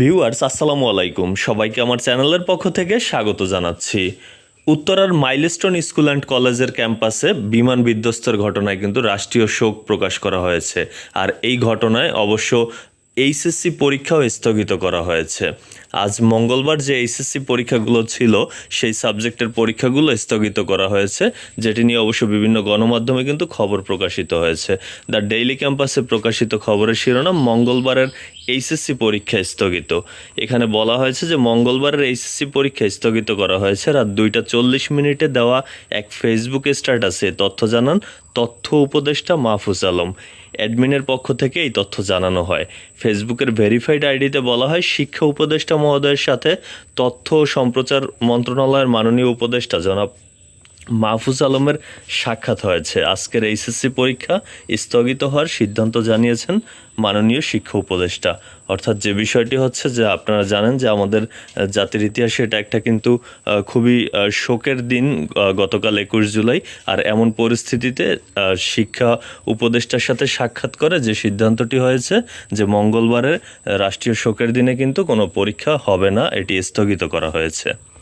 Viewers, আসসালামু আলাইকুম। সবাইকে আমার চ্যানেলের পক্ষ থেকে স্বাগত জানাচ্ছি। উত্তরার মাইলস্টোন স্কুল অ্যান্ড কলেজের ক্যাম্পাসে বিমান বিধ্বস্তের ঘটনায় কিন্তু রাষ্ট্রীয় শোক প্রকাশ করা হয়েছে। আর এই ঘটনায় অবশ্য এইচএসসি পরীক্ষাও স্থগিত করা হয়েছে। আজ মঙ্গলবার যে এইচএসসি পরীক্ষাগুলো ছিল, সেই সাবজেক্টের পরীক্ষাগুলো স্থগিত করা হয়েছে, যেটি নিয়ে অবশ্য বিভিন্ন গণমাধ্যমে কিন্তু খবর প্রকাশিত হয়েছে। দ্য ডেইলি ক্যাম্পাসে প্রকাশিত খবরের শিরোনাম মঙ্গলবারের এইচএসসি পরীক্ষা স্থগিত। এখানে বলা হয়েছে যে মঙ্গলবারের এইচএসসি পরীক্ষা স্থগিত করা হয়েছে। রাত দুইটা চল্লিশ মিনিটে দেওয়া এক ফেসবুক স্ট্যাটাসে তথ্য জানান তথ্য উপদেষ্টা মাহফুজ আলম। অ্যাডমিনের পক্ষ থেকে এই তথ্য জানানো হয়। ফেসবুকের ভেরিফাইড আইডিতে বলা হয়, শিক্ষা উপদেষ্টা মহোদয়ের সাথে তথ্য ও সম্প্রচার মন্ত্রণালয়ের মাননীয় উপদেষ্টা জনাব মাহফুজ আলমের সাক্ষাৎ হয়েছে। আজকের এইচএসসি পরীক্ষা স্থগিত হওয়ার সিদ্ধান্ত জানিয়েছেন মাননীয় শিক্ষা উপদেষ্টা। অর্থাৎ যে বিষয়টি হচ্ছে যে আপনারা জানেন যে আমাদের জাতির ইতিহাসে এটা একটা কিন্তু খুবই শোকের দিন গতকাল একুশ জুলাই। আর এমন পরিস্থিতিতে শিক্ষা উপদেষ্টার সাথে সাক্ষাৎ করে যে সিদ্ধান্তটি হয়েছে যে মঙ্গলবারে আহ, রাষ্ট্রীয় শোকের দিনে কিন্তু কোনো পরীক্ষা হবে না এটি স্থগিত করা হয়েছে।